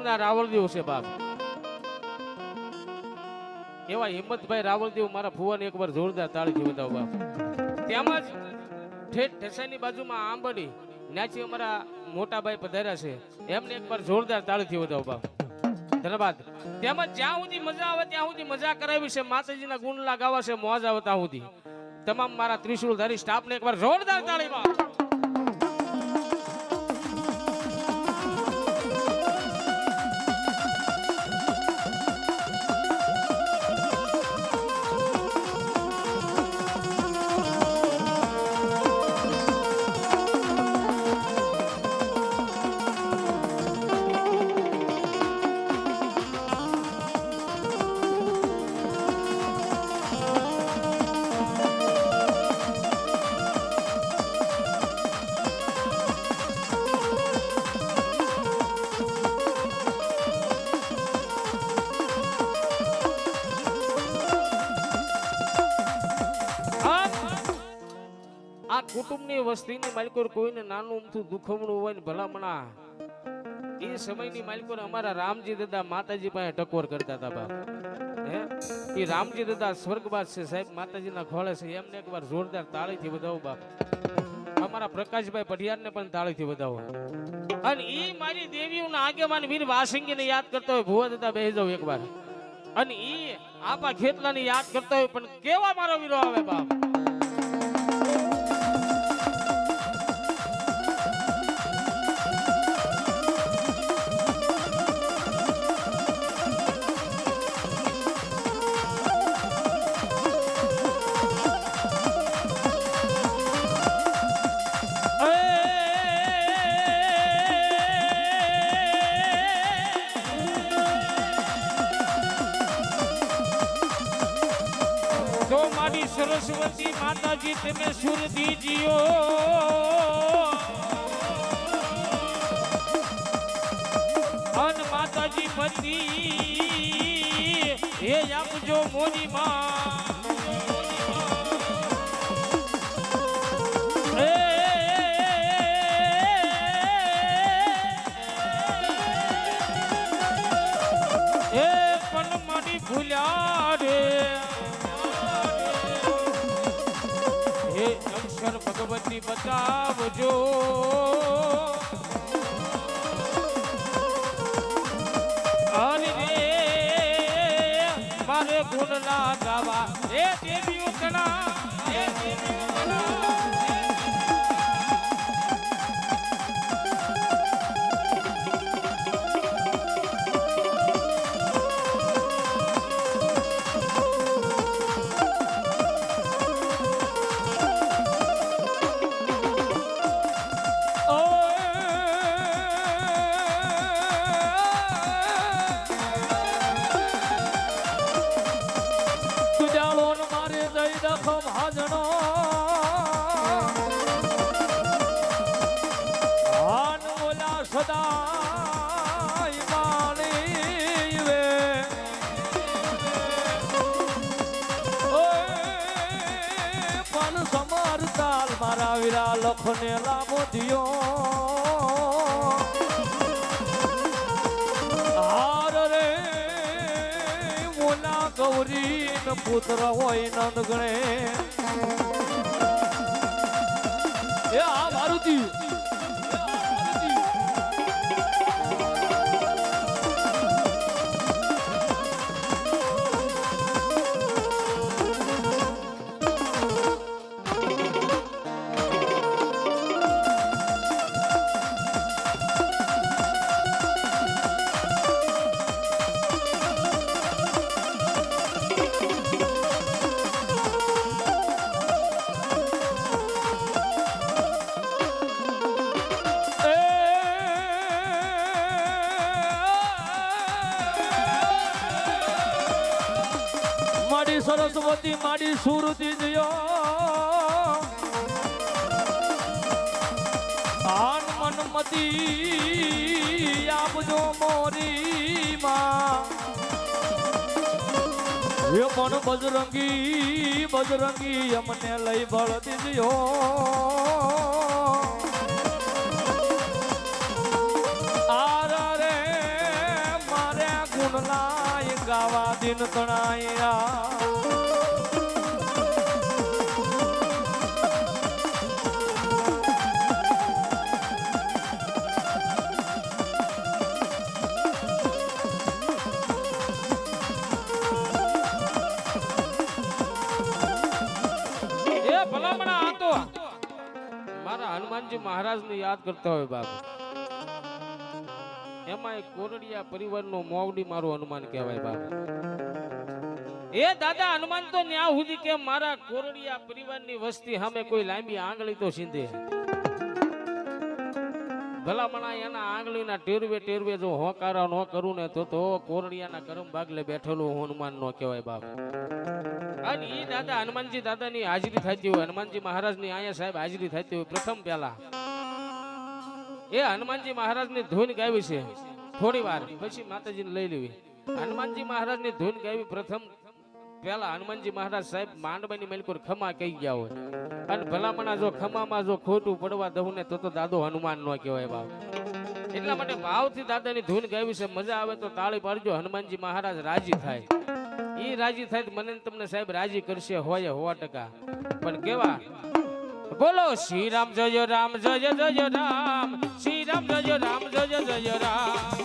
કુળના રાવળદેવ છે બાપ. એવા હિંમતભાઈ રાવળદેવ મારા ફુવાને એકવાર જોરદાર તાળીથી બતાવો બાપ. તેમજ ઠેઠ ઠેસાઈની બાજુમાં આંબડી, ત્યાંથી અમારા મોટાભાઈ પધાર્યા છે. એમને એકવાર જોરદાર તાળીથી બતાવો બાપ. ધન્યવાદ. તેમજ જ્યાં સુધી મજા આવે ત્યાં સુધી મજા કરાવી છે. માતાજીના ગુણલા ગાવા છે. મોજ આવે ત્યાં સુધી. તમામ મારા ત્રિશુલધારી સ્ટાફને એકવાર જોરદાર તાળી કુટુંબની વસ્તીની માલિકો કોઈને નાનું અમથું દુખમણું હોય ને ભલામણા, એ સમયની માલિકો અમારા રામજી દાદા માતાજી પાસે ટકોર કરતા હતા બાપ. હે? એ રામજી દાદા સ્વર્ગવાસ છે સાહેબ, માતાજીના ખોળે છે. એમને એકવાર જોરદાર તાળીથી વધાવો બાપ. અમારા પ્રકાશભાઈ પઢિયારને પણ તાળીથી વધાવો. અને એ મારી દેવીઓના આગેવાન વીર વાસંગીને યાદ કરતા હોય, ભુવા દાદા બેસી જાવ એકવાર. અને ઈ આપા ખેતલાને યાદ કરતા હોય, પણ કેવા મારો વીરો આવે બાપ? સુર દીજીઓ. અન માતાજી પતિ હે આપજો મોની માં. ભગવતી બતાવજો. મારા વીરા લખને લાભો દિયો હાર રે મોલા ગૌરી પુત્ર હોય નંદ ગણે એ આ મારુતિ. માડી મારી સુરતી જયો આન મનમતી આપજો મોરી માં. હે મન બજરંગી બજરંગી અમને લઈ બળ દીધો ગુણ લાય ગાવા દિન તણાયા. હનુમાનજી મહારાજને યાદ કરતા હોય બાપ. એમાં એક કોરડિયા પરિવારનો મોવડી મારું હનુમાન કહેવાય બાપ. એ દાદા, હનુમાન તો ન્યા સુધી કે મારા કોરડિયા પરિવારની વસ્તી સામે કોઈ લાંબી આંગળી તો સીંધે. ભલામણા એના આંગળીના ટેરવે ટેરવે જો હોકારા ન કરું ને તો તો કોરડિયાના કરમ ભાગલે બેઠેલું હનુમાન નો કહેવાય બાપ. અને ઈ દાદા હનુમાનજી દાદાની હાજરી થતી હોય. હનુમાનજી મહારાજની અહીંયા સાહેબ હાજરી થતી હોય પ્રથમ પહેલા. એ હનુમાનજી મહારાજની ધૂન ગાવી છે. થોડી વાર, પછી માતાજીને લઈ લેવી. હનુમાનજી મહારાજની ધૂન ગાવી પ્રથમ પહેલા હનુમાનજી મહારાજ સાહેબ માંડવાની મેલકોર ખમા કહી ગયા હોય. અને ભલામણા જો ખમામાં જો ખોટું પડવા દઉં ને તો તો દાદો હનુમાન નો કહેવાય બાપ. એટલા માટે ભાવથી દાદાની ધૂન ગાવી છે. મજા આવે તો તાળી પાડજો. હનુમાનજી મહારાજ રાજી થાય. ઈ રાજી થાય મને તમને સાહેબ રાજી કરશે, હોય, હોવા ટકા. પણ કેવા? બોલો, શ્રી રામ, જય રામ, જય જય રામ. શ્રી રામ, જય રામ, જય જય રામ.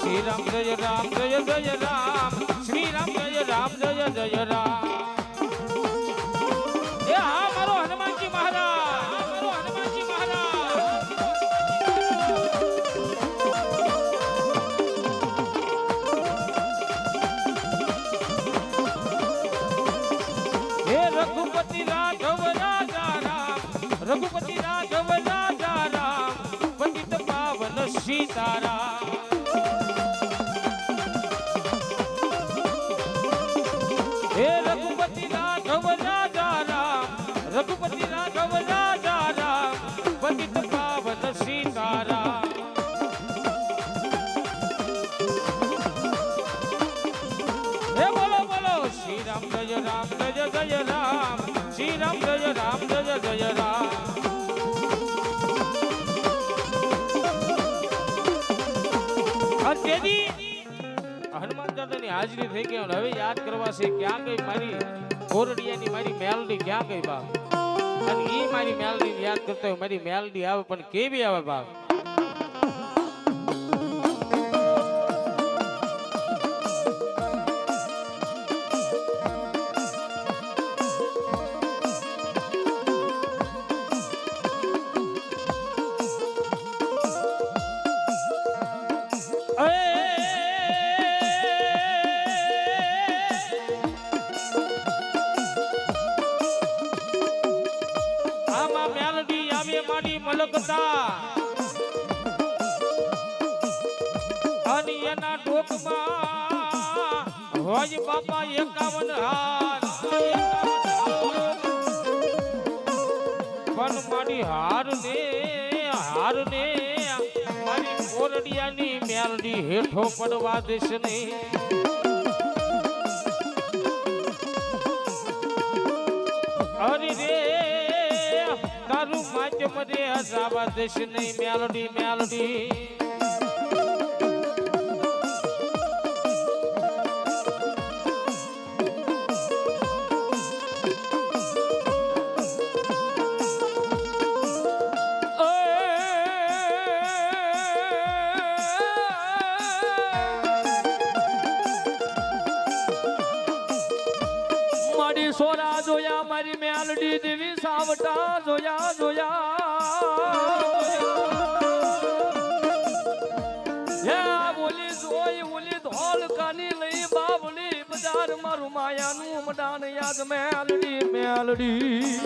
શ્રી રામ, જય રામ, જય જય રામ. શ્રી રામ, જય રામ જય જય રામ. સીતારામ હે રઘુપતિ રાઘવ રાજા રામ રઘુપતિ રાઘવ રાજા રામ પતિત પાવન સીતારામ હે બોલો બોલો શ્રી રામ જય રામ, જય જય રામ શ્રી રામ જય રામ, જય જય રામ. હાજરી થઈ ગઈ હવે યાદ કરવા છે ક્યાં ગઈ મારી કોરડિયાની મારી મેલડી ક્યાં ગઈ બાપ? અને એ મારી મેલડી યાદ કરતો હોય, મારી મેલડી આવે પણ કેવી આવે બાપ? હાર ને હાર ને મારી કોરડિયાની મેલડી હેઠો પડવા દેશ નહીં અરે રે, તારું માધ્યમ રે હસાવા દેશ નહીં મેલડી મેલડી. સાવટા જોયા જોયા. બોલી જોઈ ઓલી ધોલ કાની લઈ બાબલી બજાર મારું માયાનું મડાન યાદ મેલડી મેલડી.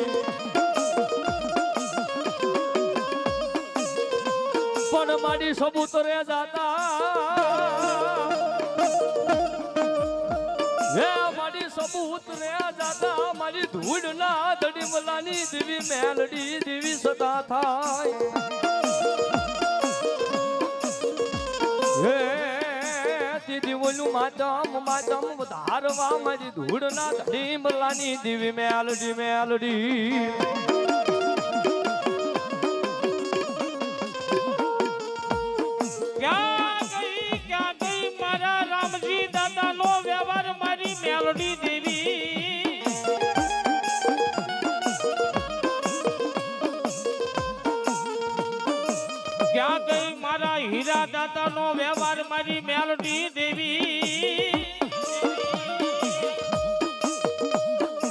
પણ મારી સબૂતરે જાતા. સબૂત રે દાદા મારી ધૂળ ના દડી મલાની દેવી મેલડી દેવી સદા થાય. હે દીદી, ઓલું માતમ માતમ, વધારવા મારી ધૂળ ના દડી મલાની દેવી મેલડી મેલડી. મેલડી દેવી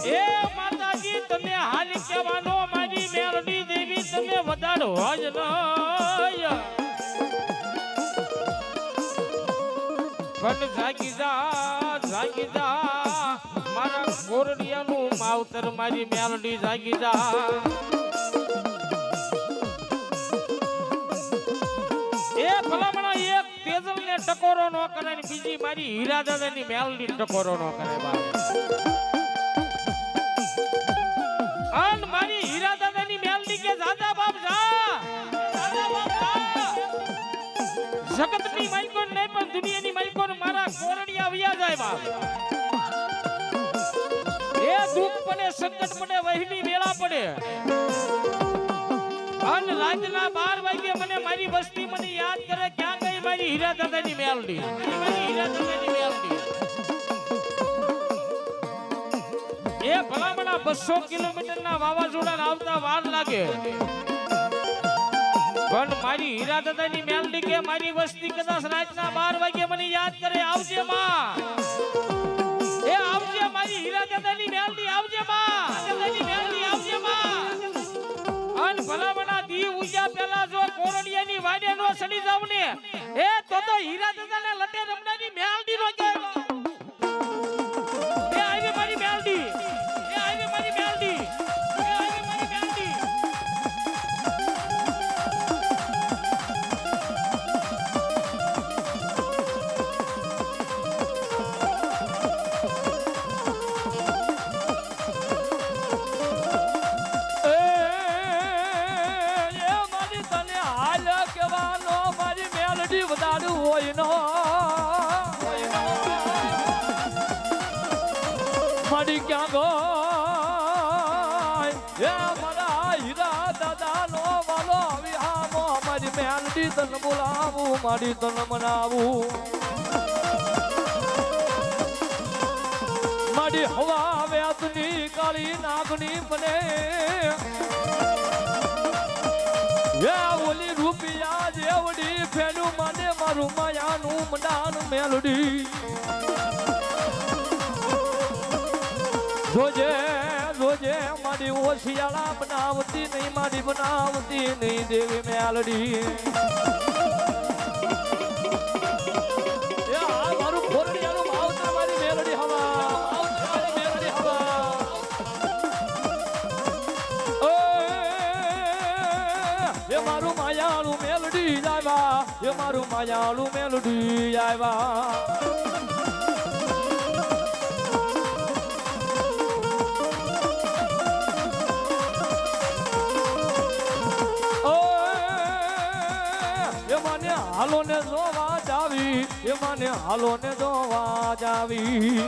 એ માતાજી તમે હાલ કહેવાનો મારી મેરડી દેવી તમે વધારો જ ન પણ જાગી જા મારા ગોરડિયાનું માવતર મારી મેલડી જાગી જા. ટકોરો નો કરે બીજી મારી હીરા દાદા ની મેલડી ટકોરો નો કરે અન મારી હીરા દાદા ની મેલડી કે દાદા બાપ જા. જગતની માલિકો નહીં, પણ દુનિયા ની માલિકો મારા કોરડિયા વયા જાય બાપ. એ દુઃખ પડે, સંકટ પડે વહેલી વેળા પડે. અન રાતના બાર વાગે મને મારી વસ્તી મને યાદ કરે, ક્યાં મારી હીરા દાદાની મેલડી. હીરા દાદાની મેલડી. એ ભલામણા બસો કિલોમીટર ના વાવાઝોડા આવતા વાર લાગે. પણ મારી હીરા દાદાની મેલડી કે મારી વસ્તી કદાચ રાતના બાર વાગે મને યાદ કરે, આવજે માં. એ આવજે મારી હીરા દાદાની મેલડી, આવજે માં. દાદાની મેલડી, આવજે માં. સડી જાવ ને? એ તો હીરા દાદાને લટે રમનાની મેલડી નો કહેવાય વધારું હોય નો હોય નો. મારી ક્યાં ગો એ મારા હીરા દાદાનો વાલો આવી આમો મારી મેલડી તન બોલાવું મારી તન મનાવું મારી હવા વેતની કાળી નાગની મને રૂપિયા ફેલું મને મારું માયાનું મડાન મેલડી. જોજે જોજે, મારી ઓશિયાળા બનાવતી નહીં, મારી બનાવતી નહીં દેવી મેલડી. માયાળું મેલડી આવ્યા હાલો ને જોવા જાવી એ મને હાલો ને જોવા જાવી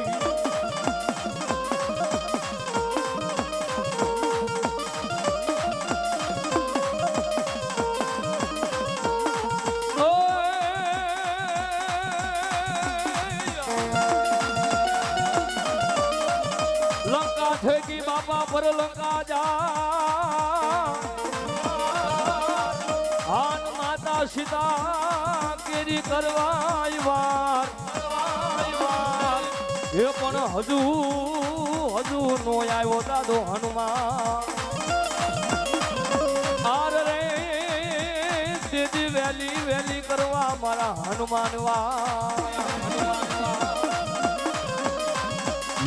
પર લંકા જા. હાન માતા સીતા કેરી કરવા વાર. એ પણ હજુ હજુ નો આવ્યો દાદો હનુમાન. આર રે દીદી વેલી વેલી કરવા મારા હનુમાન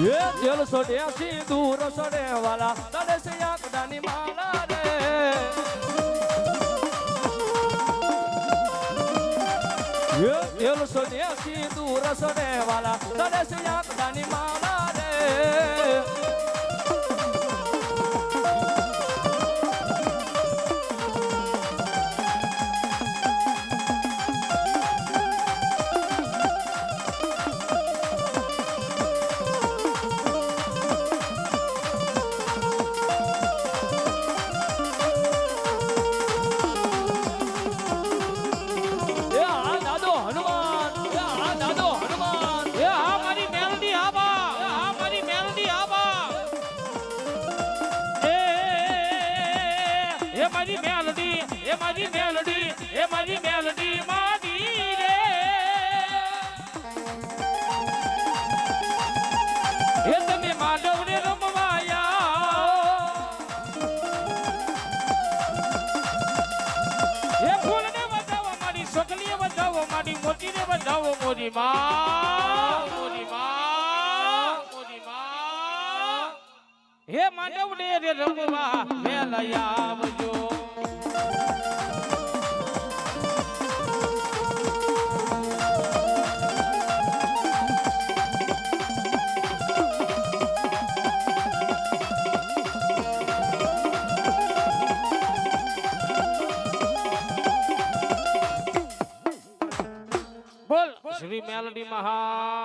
એ દિલ સોડે સિંદૂર સોડે વાલા. તને સે આકડાની માલા રે. એ દિલ સોડે સિંદૂર સોડે વાલા. તને સે આકડાની માલા રે. મોરી માં મોરી માં મોરી માં હે માનવને રે રમવા વેલા આવજો બોલ શ્રી મેલડી મહાત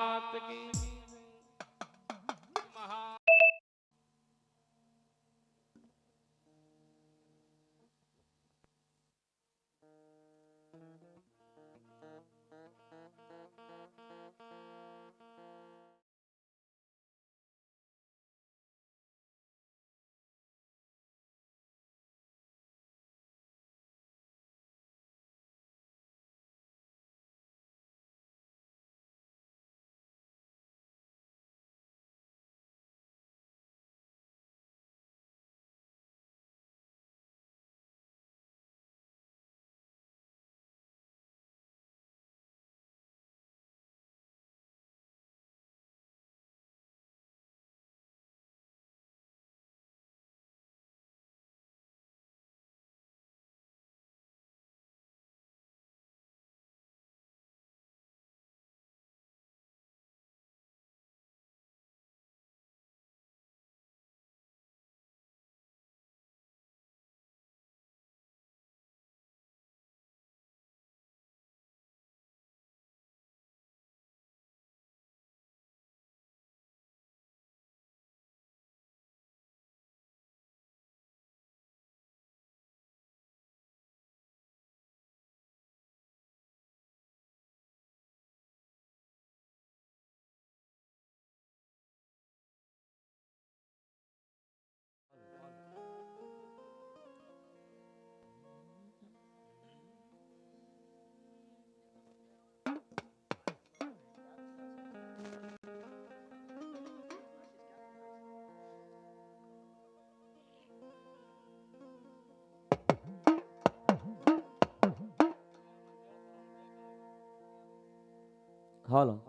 હાલો.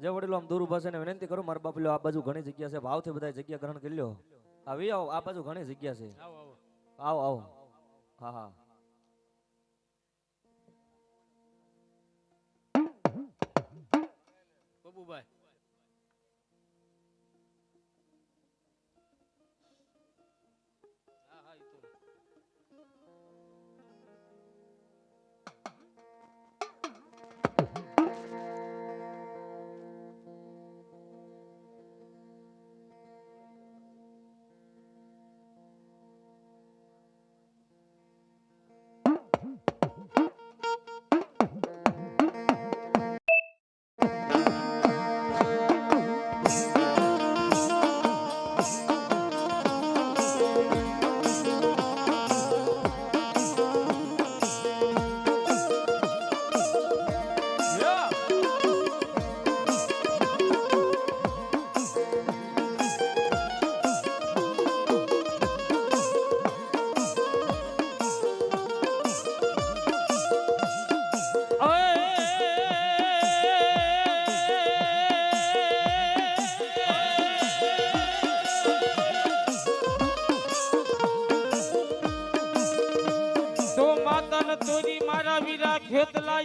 જે વડીલો આમ દૂર ઊભા છે ને વિનંતી કરું મારા બાપ આ બાજુ ઘણી જગ્યા છે. ભાવથી બધા જગ્યા ગ્રહણ કરી લ્યો. આવી આવો આ બાજુ ઘણી જગ્યા છે. આવો આવો. આવો આવો. હા હા. બબુભાઈ.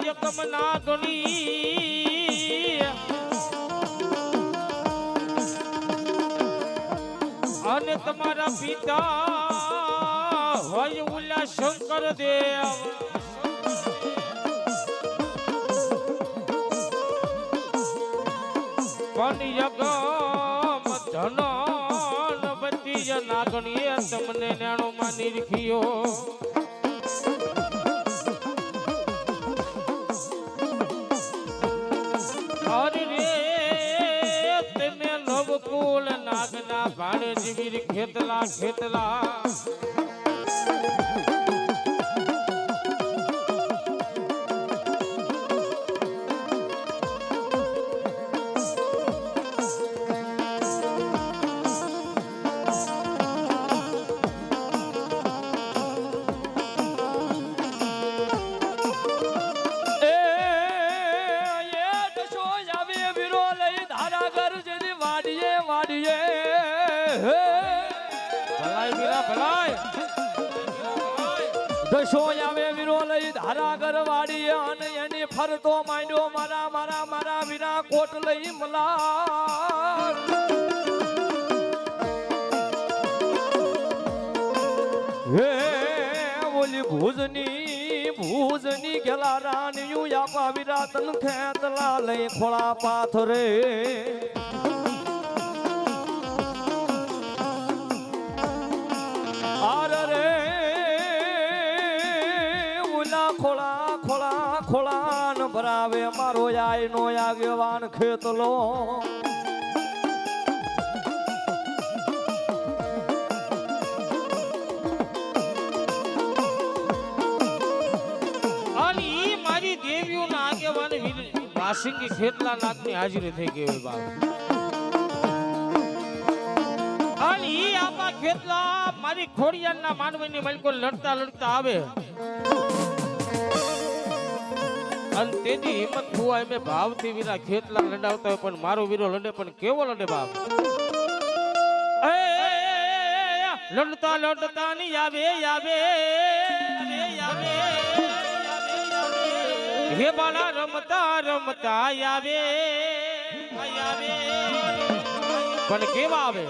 ખેતલા એકમ ના ગણી અને તમારા પિતા હોય ઉલા શંકર દેવ પણ યગમ ધન બત્તી નાગણીએ તમને નેણો માં નિરખ્યો. જીવીર ખેતલા ખેતલા. દશો આવે વીરો લઈ ધારા ઘર વાડીએ અને એની ફરતો માંડ્યો મારા મારા મારા વિના કોટ લઈ મલા હે, ઓલી ભૂજની ભૂજની ગેલા રાનિયું આપા વીરા તન ખેતલા લઈ ખોળા પાથરે. ન મારો આય નો આગેવાન ખેતલો. મારી દેવીઓના આગેવાન વાસિંગી ખેતલા નાગની હાજરી થઈ ગઈ હોય બાપ. અને ઈ આપા ખેતલા મારી ખોડિયારના માનવીની મલકો લડતા લડતા આવે. અને તેની હિંમત થુવા મેં ભાવથી વિના ખેતલા લડાવતા હોય, પણ મારો વીરો લડે, પણ કેવો લડે બાપ? લડતા લડતા ની આવે આવે હે બાલા રમતા રમતા આવે આવે. પણ કેવા આવે?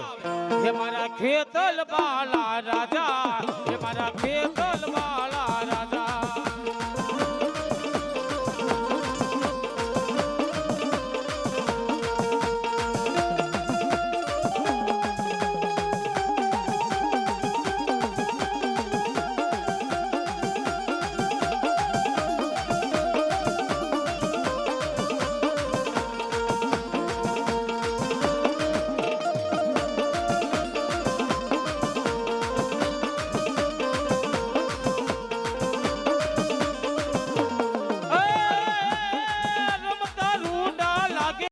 હે મારા ખેતલ બાલા રાજા.